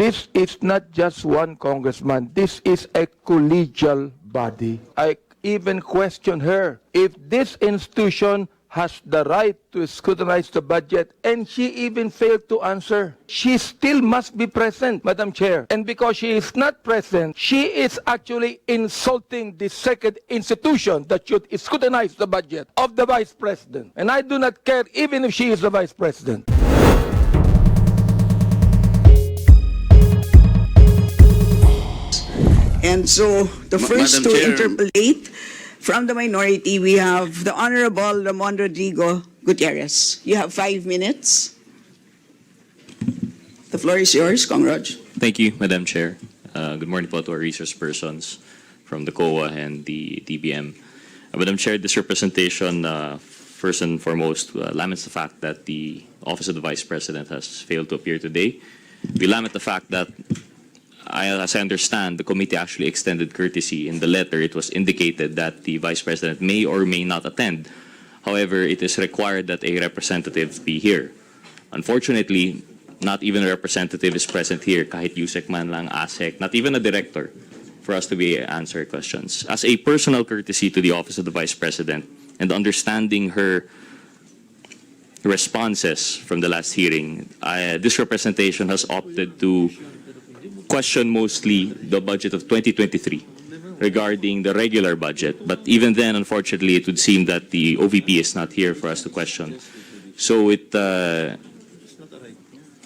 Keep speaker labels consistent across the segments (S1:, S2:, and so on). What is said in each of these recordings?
S1: this is not just one congressman. This is a collegial body. I even question her if this institution has the right to scrutinize the budget and she even failed to answer. She still must be present, Madam Chair. And because she is not present, she is actually insulting the second institution that should scrutinize the budget of the Vice President. And I do not care even if she is the Vice President.
S2: And so the first
S3: Madam
S2: to
S3: Chair.
S2: interpolate from the minority, we have the Honorable Ramon Rodrigo Gutierrez. You have five minutes. The floor is yours, Kong Raj.
S4: Thank you, Madam Chair. Uh, good morning po to our resource persons from the COA and the DBM. Uh, Madam Chair, this representation, uh, first and foremost, uh, laments the fact that the Office of the Vice President has failed to appear today. We lament the fact that, I, as I understand, the committee actually extended courtesy. In the letter, it was indicated that the Vice President may or may not attend. However, it is required that a representative be here. Unfortunately, not even a representative is present here, kahit USEC man lang, ASEC, not even a director, for us to be answer questions. As a personal courtesy to the Office of the Vice President and understanding her responses from the last hearing, I, this representation has opted to question mostly the budget of 2023 regarding the regular budget. But even then, unfortunately, it would seem that the OVP is not here for us to question. So it, uh,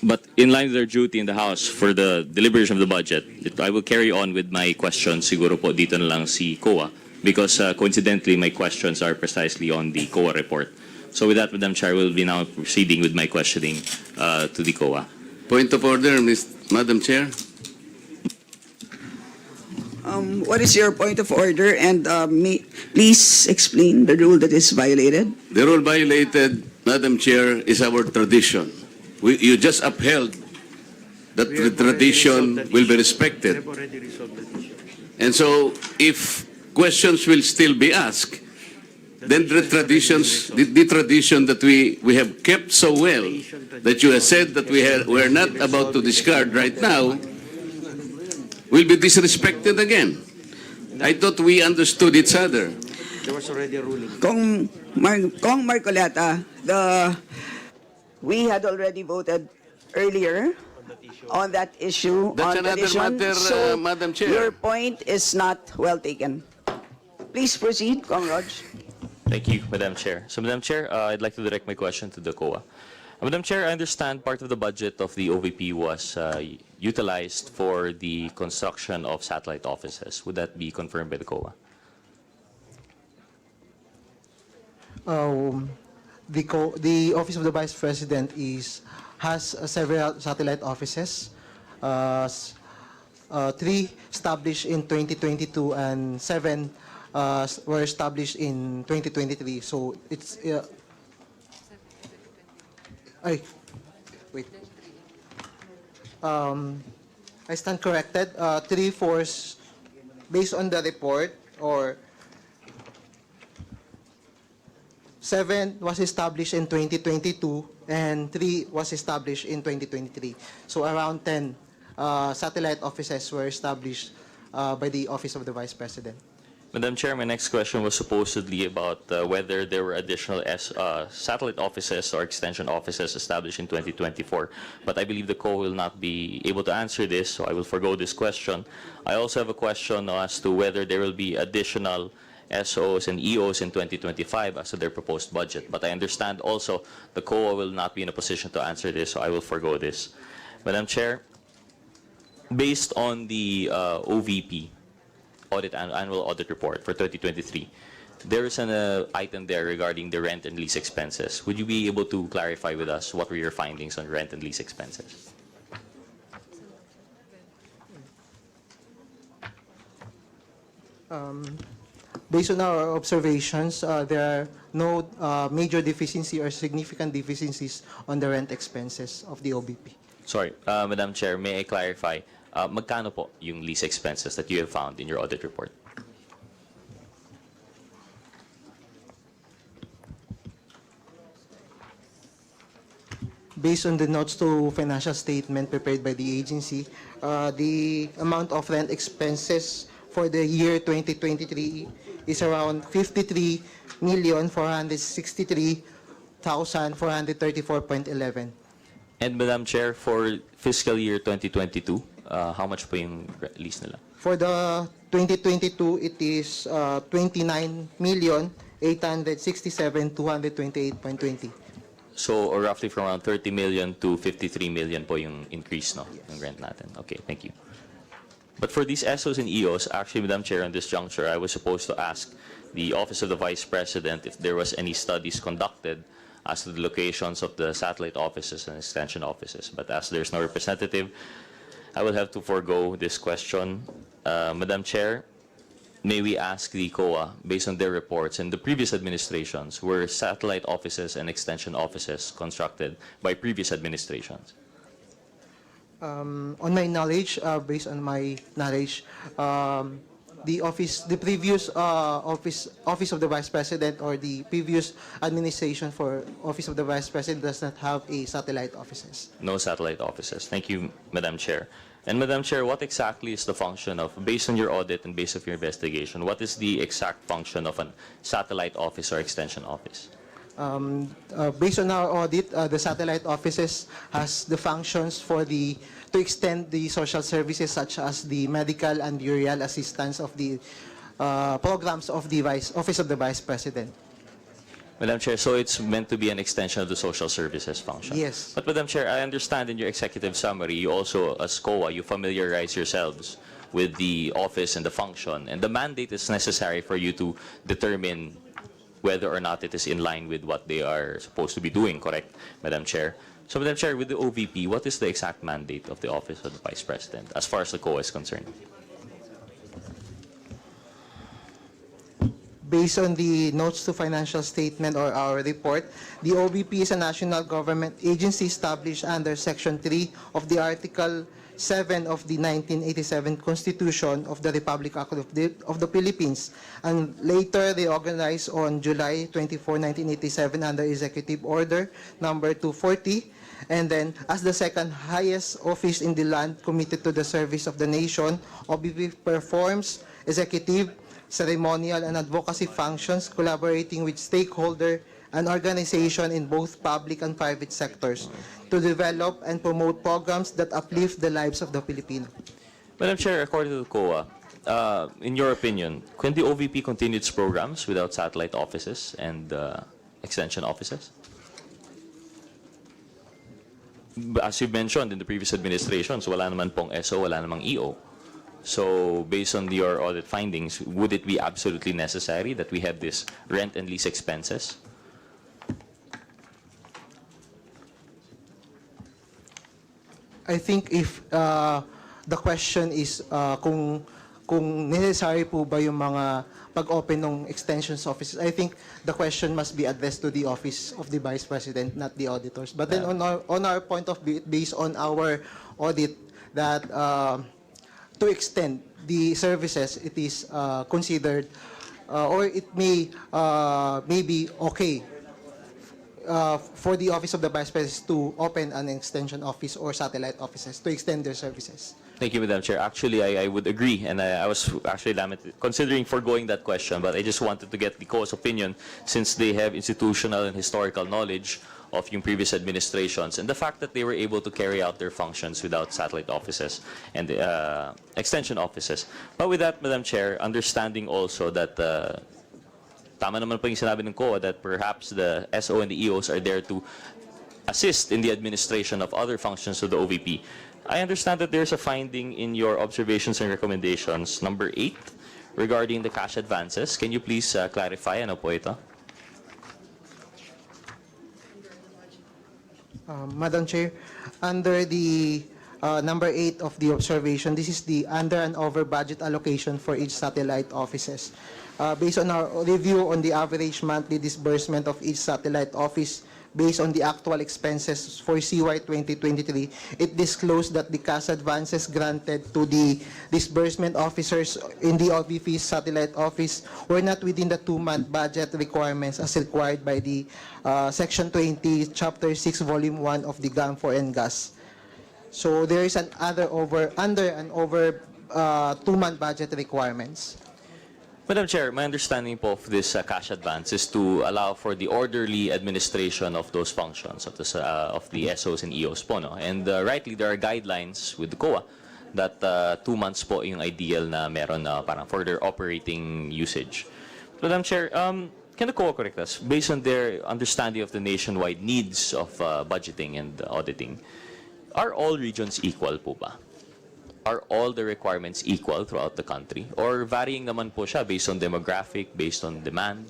S4: but in line with their duty in the House for the deliberation of the budget, it, I will carry on with my questions. Siguro po dito na lang si COA because uh, coincidentally my questions are precisely on the COA report. So with that, Madam Chair, we'll be now proceeding with my questioning uh, to the COA.
S3: Point of order, Ms. Madam Chair.
S2: Um, what is your point of order? And uh, may, please explain the rule that is violated.
S3: The rule violated, Madam Chair, is our tradition. We, you just upheld that the tradition will be respected. And so, if questions will still be asked, then the traditions, the, the tradition that we, we have kept so well, that you have said that we are, we're not about to discard right now, will be disrespected again. I thought we understood each other.
S2: Kong, Mar Kong Marcoleta, the, we had already voted earlier on that issue.
S3: That's
S2: on
S3: another
S2: petition,
S3: matter,
S2: so
S3: uh, Madam Chair.
S2: Your point is not well taken. Please proceed, Kong Raj.
S4: Thank you, Madam Chair. So, Madam Chair, uh, I'd like to direct my question to the COA. Madam Chair, I understand part of the budget of the OVP was uh, utilized for the construction of satellite offices. Would that be confirmed by the COA?
S5: um, the co- the office of the vice president is has uh, several satellite offices. Uh, uh, three established in 2022 and seven uh, were established in 2023. So it's uh, ay, wait. Um, I stand corrected. Uh, three fours based on the report or Seven was established in 2022 and three was established in 2023. So around 10 uh, satellite offices were established uh, by the Office of the Vice President.
S4: Madam Chair, my next question was supposedly about uh, whether there were additional S, uh, satellite offices or extension offices established in 2024. But I believe the COA will not be able to answer this, so I will forego this question. I also have a question as to whether there will be additional SOs and EOs in 2025 as to their proposed budget. But I understand also the COA will not be in a position to answer this, so I will forego this. Madam Chair, based on the uh, OVP, audit an- annual audit report for 2023, there is an uh, item there regarding the rent and lease expenses. Would you be able to clarify with us what were your findings on rent and lease expenses?
S5: Based on our observations, uh, there are no uh, major deficiency or significant deficiencies on the rent expenses of the OBP.
S4: Sorry, uh, Madam Chair, may I clarify, uh, magkano po yung lease expenses that you have found in your audit report?
S5: based on the notes to financial statement prepared by the agency, uh, the amount of rent expenses for the year 2023 is around 53,463,434.11.
S4: And Madam Chair, for fiscal year 2022, uh, how much po yung lease nila?
S5: For the 2022, it is uh, 29,867,228.20.
S4: So, or roughly from around 30 million to 53 million po yung increase, no? Yung rent natin. Okay, thank you. But for these SOs and EOs, actually, Madam Chair, on this juncture, I was supposed to ask the Office of the Vice President if there was any studies conducted as to the locations of the satellite offices and extension offices. But as there's no representative, I will have to forego this question. Uh, Madam Chair, may we ask the COA, based on their reports and the previous administrations, were satellite offices and extension offices constructed by previous administrations?
S5: Um, on my knowledge, uh, based on my knowledge, um, the office, the previous uh, office, office of the vice president or the previous administration for office of the vice president does not have a satellite offices.
S4: No satellite offices. Thank you, Madam Chair. And Madam Chair, what exactly is the function of, based on your audit and based on your investigation, what is the exact function of a satellite office or extension office?
S5: Um, uh, based on our audit, uh, the satellite offices has the functions for the to extend the social services such as the medical and burial assistance of the uh, programs of the vice office of the vice president.
S4: Madam Chair, so it's meant to be an extension of the social services function?
S5: Yes.
S4: But Madam Chair, I understand in your executive summary, you also, as COA, you familiarize yourselves with the office and the function, and the mandate is necessary for you to determine whether or not it is in line with what they are supposed to be doing, correct, Madam Chair? So, Madam Chair, with the OVP, what is the exact mandate of the Office of the Vice President, as far as the COA is concerned?
S5: Based on the notes to financial statement or our report, the OBP is a national government agency established under Section 3 of the Article 7 of the 1987 Constitution of the Republic of the, of the Philippines, and later they organized on July 24, 1987 under Executive Order Number 240, and then as the second highest office in the land committed to the service of the nation, OBP performs executive, ceremonial, and advocacy functions, collaborating with stakeholder and organization in both public and private sectors to develop and promote programs that uplift the lives of the Filipino.
S4: Madam Chair, according to the COA, uh, in your opinion, can the OVP continue its programs without satellite offices and uh, extension offices? As you mentioned in the previous administrations, wala naman pong SO, wala namang EO. So, based on your audit findings, would it be absolutely necessary that we have this rent and lease expenses?
S5: I think if uh, the question is uh, kung kung necessary po ba yung mga pag-open ng extensions offices, I think the question must be addressed to the office of the vice president, not the auditors. But then on our on our point of view, based on our audit, that uh, to extend the services, it is uh, considered uh, or it may uh, may be okay uh, for the office of the vice president to open an extension office or satellite offices to extend their services.
S4: Thank you, Madam Chair. Actually, I, I would agree, and I, I was actually lamented, considering foregoing that question, but I just wanted to get the COA's opinion since they have institutional and historical knowledge of previous administrations and the fact that they were able to carry out their functions without satellite offices and uh, extension offices. But with that, Madam Chair, understanding also that uh, tama naman po yung sinabi ng COA that perhaps the SO and the EOs are there to assist in the administration of other functions of the OVP. I understand that there's a finding in your observations and recommendations, number eight, regarding the cash advances. Can you please uh, clarify ano po ito?
S5: Um, Madam Chair, under the uh, number eight of the observation, this is the under and over budget allocation for each satellite offices. Uh, based on our review on the average monthly disbursement of each satellite office based on the actual expenses for CY 2023, it disclosed that the cash advances granted to the disbursement officers in the OVP satellite office were not within the two-month budget requirements as required by the uh, Section 20, Chapter 6, Volume 1 of the GAM for NGAS. So there is an other over, under and over uh, two-month budget requirements.
S4: Madam Chair, my understanding of this uh, cash advance is to allow for the orderly administration of those functions of the, uh, of the SOs and EOs po, no? And uh, rightly, there are guidelines with the COA that uh, two months po yung ideal na meron na parang for their operating usage. Madam Chair, um, can the COA correct us? Based on their understanding of the nationwide needs of uh, budgeting and auditing, are all regions equal po ba? Are all the requirements equal throughout the country? Or varying naman po siya based on demographic, based on demand?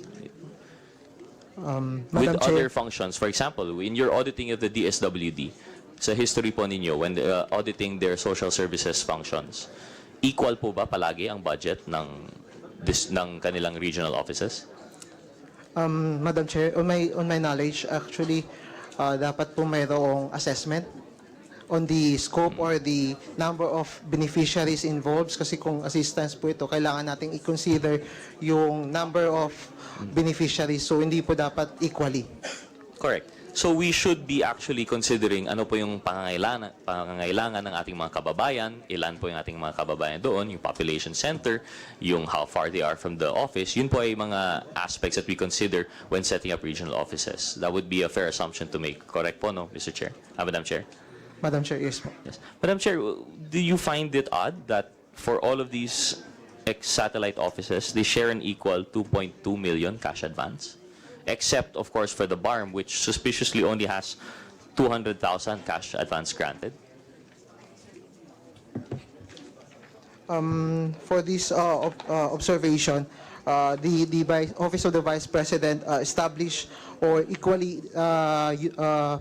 S5: Madam
S4: With
S5: Chair.
S4: other functions, for example, in your auditing of the DSWD, sa history po ninyo, when uh, auditing their social services functions, equal po ba palagi ang budget ng, this, ng kanilang regional offices?
S5: Um, Madam Chair, on my, on my knowledge, actually, uh, dapat po mayroong assessment on the scope or the number of beneficiaries involved kasi kung assistance po ito, kailangan nating i-consider yung number of beneficiaries. So, hindi po dapat equally.
S4: Correct. So we should be actually considering ano po yung pangangailangan, pangangailangan ng ating mga kababayan, ilan po yung ating mga kababayan doon, yung population center, yung how far they are from the office. Yun po ay mga aspects that we consider when setting up regional offices. That would be a fair assumption to make. Correct po, no, Mr. Chair? Ah, Madam Chair?
S5: Madam Chair, yes po.
S4: Yes. Madam Chair, do you find it odd that for all of these ex-satellite offices, they share an equal 2.2 million cash advance? Except, of course, for the BARM, which suspiciously only has 200,000 cash advance granted.
S5: for this uh, ob- uh, observation, uh, the the vice, office of the vice president uh, established or equally uh, y- uh,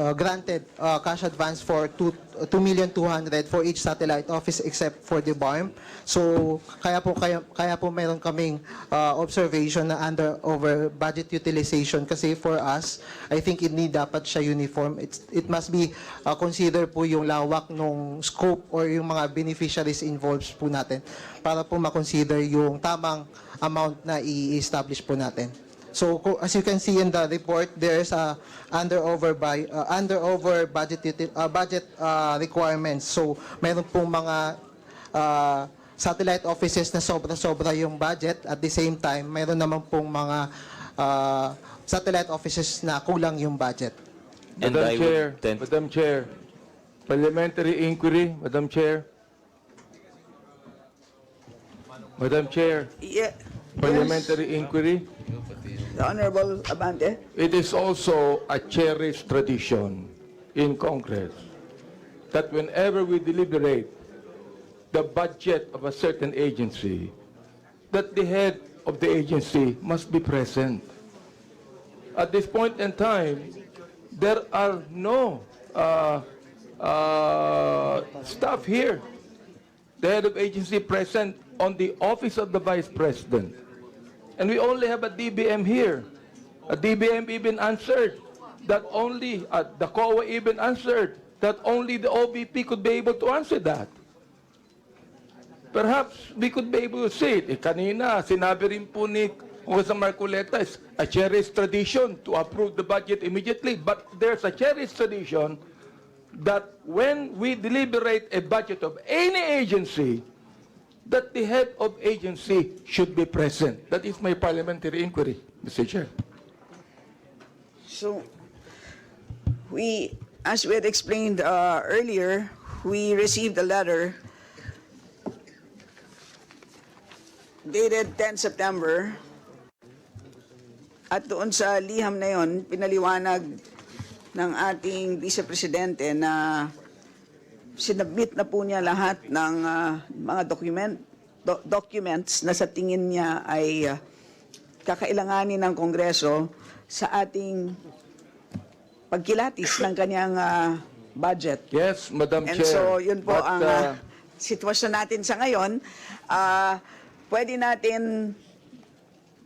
S5: uh, granted uh, cash advance for two two million two hundred for each satellite office except for the BARM. So kaya po kaya kaya po meron kaming uh, observation na under over budget utilization kasi for us I think hindi dapat siya uniform. It's, it must be uh, consider po yung lawak nung scope or yung mga beneficiaries involved po natin para po makonsider yung tamang amount na i-establish po natin. So as you can see in the report, there is a under over by uh, under over budget uh, budget uh, requirements. So meron pong mga uh, satellite offices na sobra-sobra yung budget at the same time meron naman pong mga uh, satellite offices na kulang yung budget.
S4: And
S1: Madam
S4: I
S1: Chair,
S4: tend-
S1: Madam Chair, parliamentary inquiry, Madam Chair. Madam Chair,
S2: Yeah.
S1: Parliamentary inquiry.
S2: The Honorable Abante.
S1: It is also a cherished tradition in Congress that whenever we deliberate the budget of a certain agency, that the head of the agency must be present. At this point in time, there are no uh, uh, staff here. The head of agency present on the office of the vice president. And we only have a DBM here. A DBM even answered that only, uh, the COA even answered that only the OVP could be able to answer that. Perhaps we could be able to say it. Eh, kanina, sinabi rin po ni Congressman Marcoleta, a cherished tradition to approve the budget immediately. But there's a cherished tradition that when we deliberate a budget of any agency, that the head of agency should be present. That is my parliamentary inquiry, Mr. Chair.
S2: So, we, as we had explained uh, earlier, we received a letter dated 10 September. At doon sa liham na yon, pinaliwanag ng ating Vice Presidente na sinabit na po niya lahat ng ah, mga document, do- documents na sa tingin niya ay ah, kakailanganin ng Kongreso sa ating pagkilatis ng kanyang ah, budget.
S1: Yes, Madam
S2: And
S1: Chair.
S2: so, yun po
S1: But,
S2: ang
S1: uh,
S2: ah, sitwasyon natin sa ngayon. Ah, pwede natin,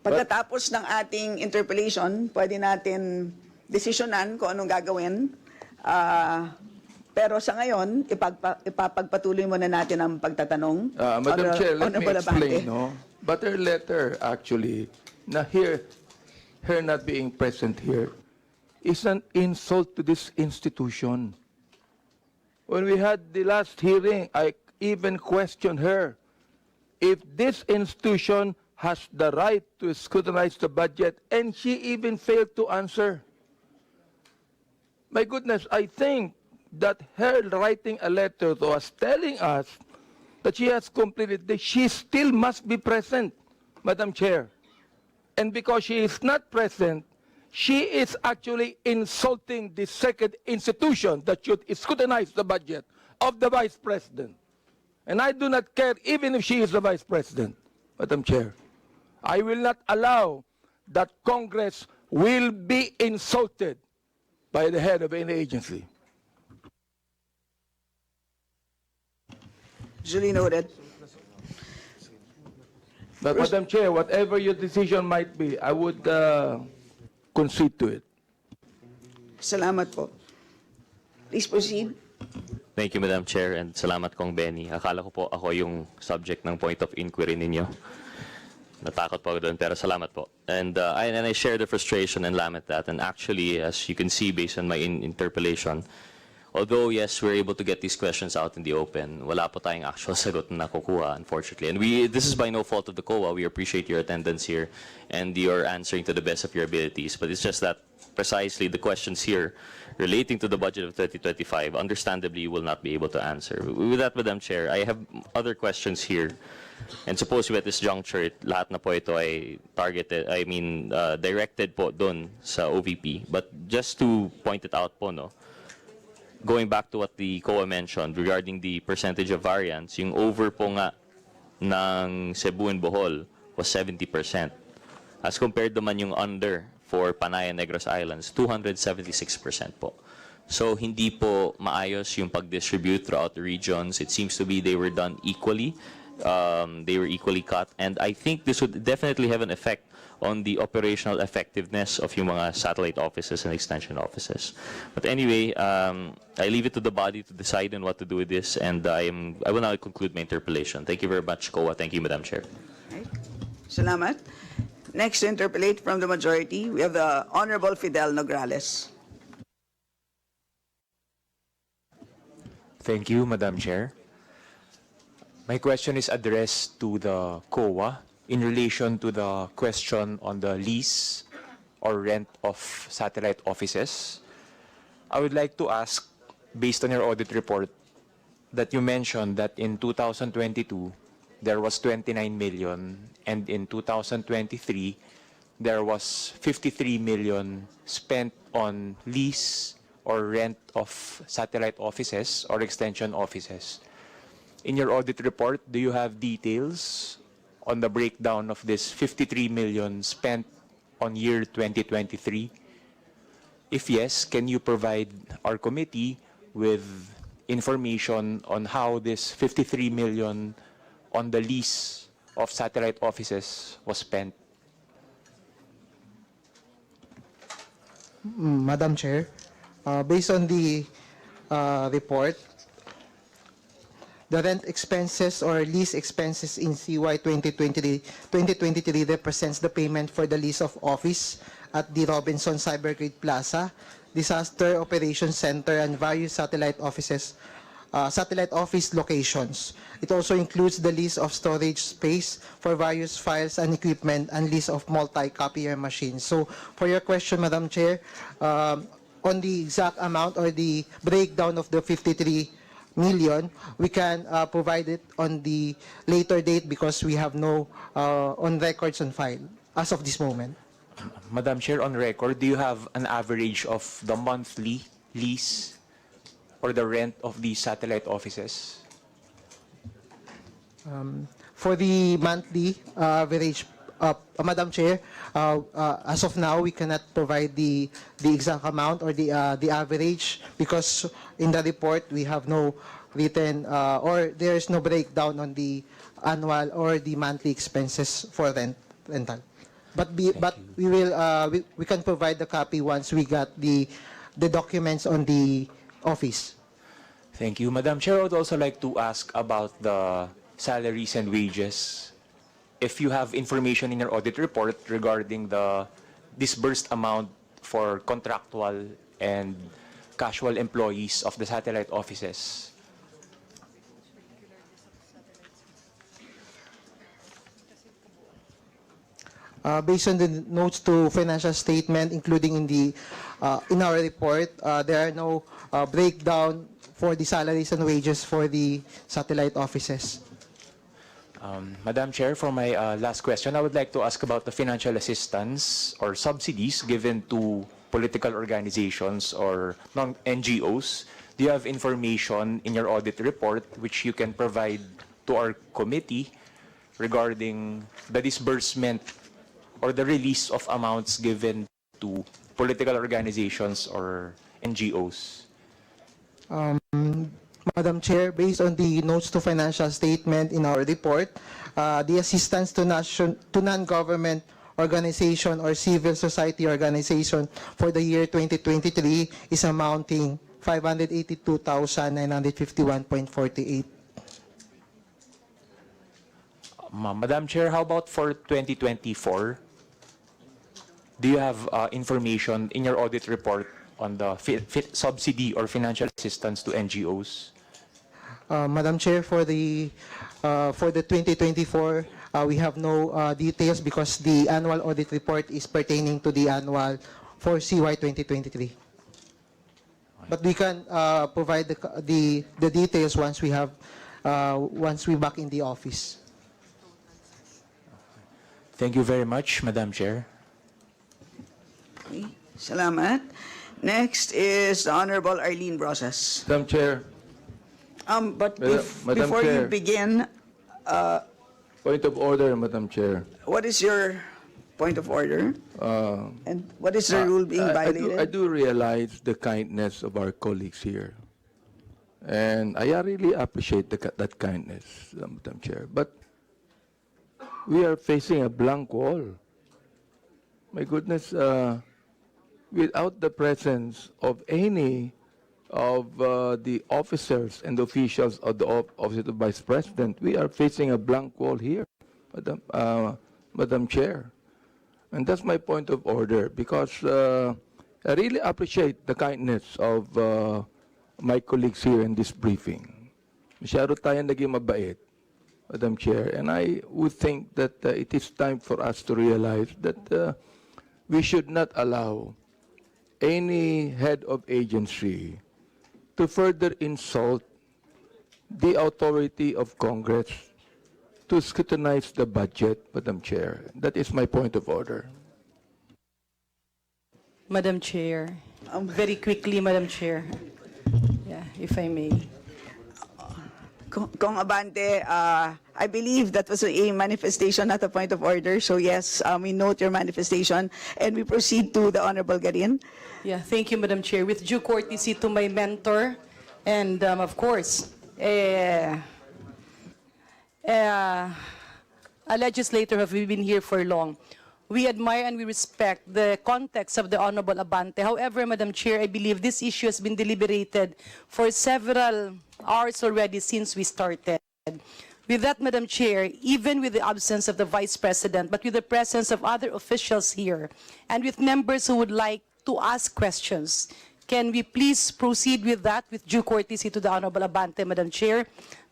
S2: pagkatapos ng ating interpellation, pwede natin desisyonan kung anong gagawin. Ah, pero sa ngayon, ipagpa, ipapagpatuloy muna natin ang pagtatanong.
S1: Uh, Madam
S2: Honor-
S1: Chair, let me
S2: Abante.
S1: explain, no? But her letter, actually, na here, her not being present here, is an insult to this institution. When we had the last hearing, I even questioned her if this institution has the right to scrutinize the budget, and she even failed to answer. My goodness, I think that her writing a letter to us telling us that she has completed this, she still must be present, Madam Chair. And because she is not present, she is actually insulting the second institution that should scrutinize the budget of the Vice President. And I do not care even if she is the Vice President, Madam Chair. I will not allow that Congress will be insulted by the head of any agency.
S2: Duly noted.
S1: But Madam Chair, whatever your decision might be, I would uh, concede to it.
S2: Salamat po. Please proceed.
S4: Thank you, Madam Chair, and salamat kong Benny. Akala ko po ako yung subject ng point of inquiry ninyo. Natakot po ako doon, pero salamat po. And, uh, I, and I share the frustration and lament that. And actually, as you can see based on my in- interpellation, although yes, we're able to get these questions out in the open, wala po tayong actual sagot na nakukuha, unfortunately. And we, this is by no fault of the COA. We appreciate your attendance here and your answering to the best of your abilities. But it's just that precisely the questions here relating to the budget of 2025, understandably, you will not be able to answer. With that, Madam Chair, I have other questions here. And supposedly at this juncture, it- lahat na po ito ay targeted, I mean, uh, directed po doon sa OVP. But just to point it out po, no, going back to what the COA mentioned regarding the percentage of variance, yung over po nga ng Cebu and Bohol was 70%. As compared naman yung under for Panay and Negros Islands, 276% po. So hindi po maayos yung pag-distribute throughout the regions. It seems to be they were done equally. Um, they were equally cut. And I think this would definitely have an effect on the operational effectiveness of yung mga satellite offices and extension offices. But anyway, um, I leave it to the body to decide on what to do with this, and I am I will now conclude my interpellation. Thank you very much, COA. Thank you, Madam Chair.
S2: Right. Salamat. Next to interpolate from the majority, we have the Honorable Fidel Nograles.
S6: Thank you, Madam Chair. My question is addressed to the COA in relation to the question on the lease or rent of satellite offices. I would like to ask, based on your audit report, that you mentioned that in 2022, there was 29 million, and in 2023, there was 53 million spent on lease or rent of satellite offices or extension offices. In your audit report, do you have details on the breakdown of this 53 million spent on year 2023? If yes, can you provide our committee with information on how this 53 million on the lease of satellite offices was spent?
S5: Mm, Madam Chair, uh, based on the uh, report, the rent expenses or lease expenses in CY 2023, 2023 represents the payment for the lease of office at the Robinson Cybergrid Plaza, Disaster Operations Center, and various satellite offices, uh, satellite office locations. It also includes the lease of storage space for various files and equipment and lease of multi-copier machines. So for your question, Madam Chair, um, on the exact amount or the breakdown of the 53 million, we can uh, provide it on the later date because we have no uh, on records on file as of this moment.
S6: Madam Chair, on record, do you have an average of the monthly lease or the rent of these satellite offices?
S5: For the monthly uh, average, uh, Madam Chair, uh, uh, as of now, we cannot provide the the exact amount or the uh, the average because in the report we have no written uh, or there is no breakdown on the annual or the monthly expenses for rent rental. but be, but we will uh, we, we can provide the copy once we got the the documents on the office.
S6: Thank you. Madam Chair, I would also like to ask about the salaries and wages. If you have information in your audit report regarding the disbursed amount for contractual and casual employees of the satellite offices.
S5: Uh, based on the notes to financial statement, including in the uh, in our report, uh, there are no uh, breakdown for the salaries and wages for the satellite offices.
S6: Um, Madam Chair, for my uh, last question, I would like to ask about the financial assistance or subsidies given to political organizations or non-NGOs. Do you have information in your audit report which you can provide to our committee regarding the disbursement or the release of amounts given to political organizations or NGOs?
S5: Madam Chair, based on the notes to financial statement in our report, uh, the assistance to nation, to non-government organization or civil society organization for the year 2023 is amounting 582,951.48.
S6: Ma- Madam Chair, how about for 2024? Do you have uh, information in your audit report on the fi- fi- subsidy or financial assistance to NGOs?
S5: Uh, Madam Chair, for the, uh, for the 2024, uh, we have no uh, details because the annual audit report is pertaining to the annual for CY 2023. But we can uh, provide the, the, the details once we have, uh, once we back in the office.
S6: Thank you very much, Madam Chair.
S2: Okay, Salamat. Next is the Honorable Arlene Brosas.
S1: Madam Chair,
S2: Um, but
S1: Madam-
S2: bef-
S1: Madam
S2: before you
S1: Chair.
S2: begin,
S1: point of order, Madam Chair.
S2: what is your point of order?
S1: Uh,
S2: And what is the rule being
S1: I- I do-
S2: violated?
S1: I do realize the kindness of our colleagues here. And I really appreciate the, ki- that kindness, uh, Madam Chair. But we are facing a blank wall. My goodness, uh, without the presence of any of uh, the officers and officials of the of- Office of the Vice President, we are facing a blank wall here, Madam, uh, Madam Chair. And that's my point of order because uh, I really appreciate the kindness of uh, my colleagues here in this briefing. Masyado tayo naging mabait, Madam Chair, and I would think that uh, it is time for us to realize that uh, we should not allow any head of agency to further insult the authority of Congress to scrutinize the budget, Madam Chair. That is my point of order.
S7: Madam Chair, very quickly, Madam Chair, yeah, if I may.
S2: Kong Abante, uh, I believe that was a manifestation, not a point of order. So yes, um, we note your manifestation and we proceed to the Honorable Garin.
S7: Yeah, thank you, Madam Chair. With due courtesy to my mentor, and um, of course, a legislator have we been here for long. We admire and we respect the context of the Honorable Abante. However, Madam Chair, I believe this issue has been deliberated for several hours already since we started. With that, Madam Chair, even with the absence of the Vice President, but with the presence of other officials here, and with members who would like to ask questions, can we please proceed with that with due courtesy to the Honorable Abante, Madam Chair?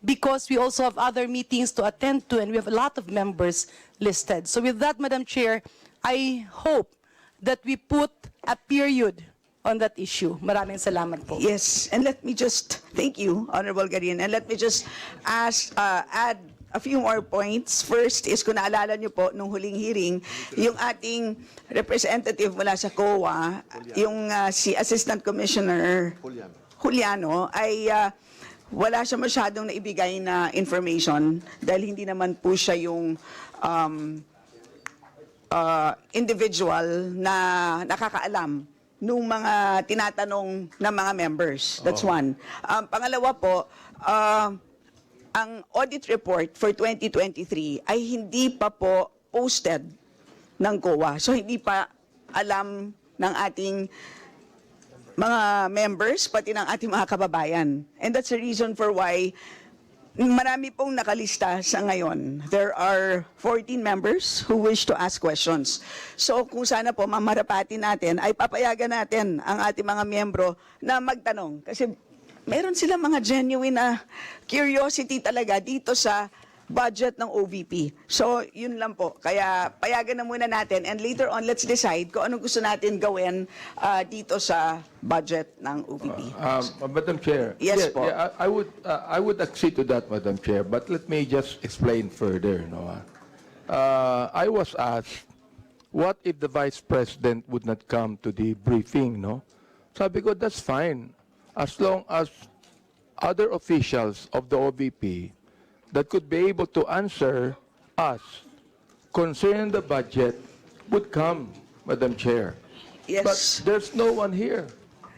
S7: Because we also have other meetings to attend to, and we have a lot of members listed. So with that, Madam Chair, I hope that we put a period on that issue. Maraming salamat po.
S2: Yes, and let me just, thank you, Honorable Garin, and let me just ask, uh, add a few more points. First is, kung naalala niyo po, nung huling hearing, yung ating representative mula sa COA, yung uh, si Assistant Commissioner Juliano, ay uh, wala siya masyadong naibigay na information dahil hindi naman po siya yung um, uh, individual na nakakaalam nung mga tinatanong ng mga members. That's one. Um, pangalawa po, uh, ang audit report for 2023 ay hindi pa po posted ng COA. So hindi pa alam ng ating mga members, pati ng ating mga kababayan. And that's the reason for why marami pong nakalista sa ngayon. There are 14 members who wish to ask questions. So kung sana po mamarapati natin, ay papayagan natin ang ating mga miyembro na magtanong. Kasi meron sila mga genuine na curiosity talaga dito sa budget ng OVP. So, yun lang po. Kaya payagan na muna natin and later on, let's decide kung anong gusto natin gawin ah, dito sa budget ng OVP.
S1: Um, uh, Madam Chair.
S2: Yes,
S1: yeah,
S2: po.
S1: yeah, I I would, uh, I would accede to that, Madam Chair, but let me just explain further. No? Uh, I was asked, what if the Vice President would not come to the briefing, no? Sabi ko, that's fine. As long as other officials of the OVP that could be able to answer us concerning the budget would come, Madam Chair.
S2: Yes.
S1: But there's no one here.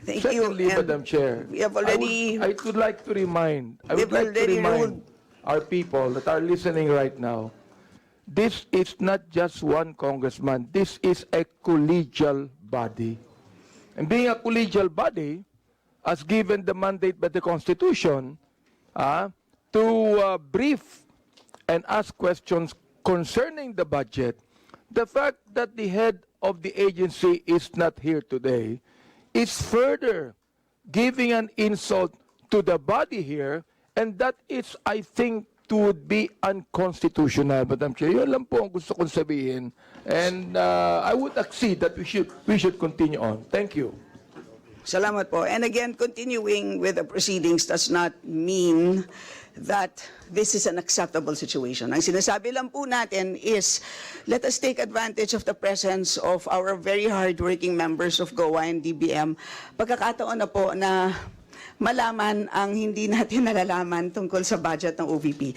S2: Thank you,
S1: Secondly,
S2: and
S1: Madam Chair.
S2: we have
S1: I would-
S2: already-
S1: I would like to remind, I
S2: We
S1: would
S2: have
S1: like to
S2: already
S1: remind
S2: ruled-
S1: our people that are listening right now, this is not just one congressman, this is a collegial body. And being a collegial body, as given the mandate by the Constitution, ah, to uh, brief and ask questions concerning the budget, the fact that the head of the agency is not here today is further giving an insult to the body here, and that is, I think, to would be unconstitutional, Madam Chair. Yun lang po ang gusto kong sabihin. And uh, I would accede that we should, we should continue on. Thank you.
S2: Salamat po. And again, continuing with the proceedings does not mean that this is an acceptable situation. Ang sinasabi lang po natin is, let us take advantage of the presence of our very hardworking members of GOA and DBM. Pagkakataon na po na malaman ang hindi natin nalalaman tungkol sa budget ng OVP.